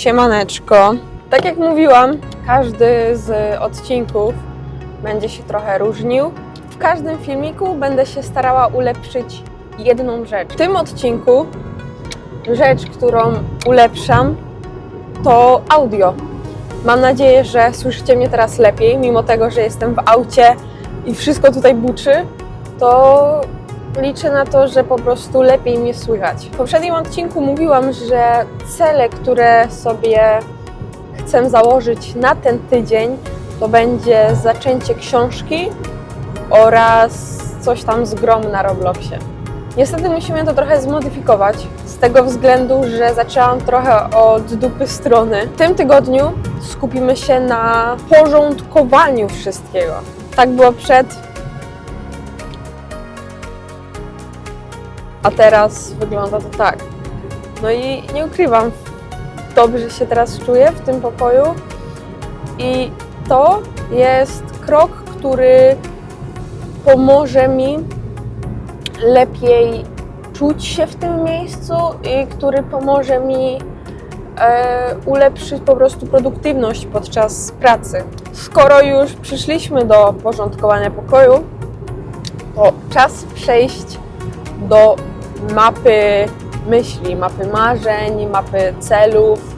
Siemaneczko. Tak jak mówiłam, każdy z odcinków będzie się trochę różnił. W każdym filmiku będę się starała ulepszyć jedną rzecz. W tym odcinku rzecz, którą ulepszam, to audio. Mam nadzieję, że słyszycie mnie teraz lepiej, mimo tego, że jestem w aucie i wszystko tutaj buczy, to liczę na to, że po prostu lepiej mnie słychać. W poprzednim odcinku mówiłam, że cele, które sobie chcę założyć na ten tydzień, to będzie zaczęcie książki oraz coś tam z grom na Robloxie. Niestety musimy to trochę zmodyfikować, z tego względu, że zaczęłam trochę od dupy strony. W tym tygodniu skupimy się na porządkowaniu wszystkiego. Tak było przed. A teraz wygląda to tak. No i nie ukrywam, dobrze się teraz czuję w tym pokoju i to jest krok, który pomoże mi lepiej czuć się w tym miejscu i który pomoże mi e, ulepszyć po prostu produktywność podczas pracy. Skoro już przyszliśmy do porządkowania pokoju, to czas przejść do mapy myśli, mapy marzeń, mapy celów.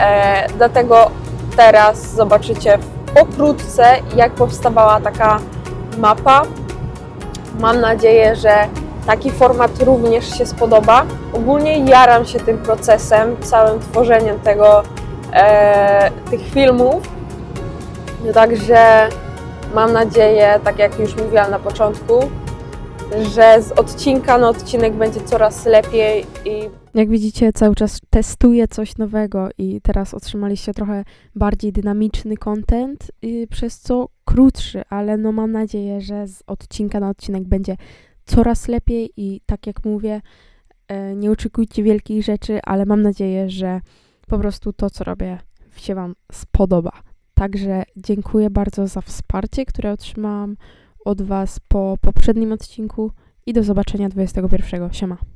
E, dlatego teraz zobaczycie pokrótce, jak powstawała taka mapa. Mam nadzieję, że taki format również się spodoba. Ogólnie jaram się tym procesem, całym tworzeniem tego, e, tych filmów. Także mam nadzieję, tak jak już mówiłam na początku, że z odcinka na odcinek będzie coraz lepiej i Jak widzicie, cały czas testuję coś nowego i teraz otrzymaliście trochę bardziej dynamiczny content, y, przez co krótszy, ale no mam nadzieję, że z odcinka na odcinek będzie coraz lepiej i tak jak mówię, e, nie oczekujcie wielkich rzeczy, ale mam nadzieję, że po prostu to, co robię, się Wam spodoba. Także dziękuję bardzo za wsparcie, które otrzymałam od Was po poprzednim odcinku i do zobaczenia 21. Siema.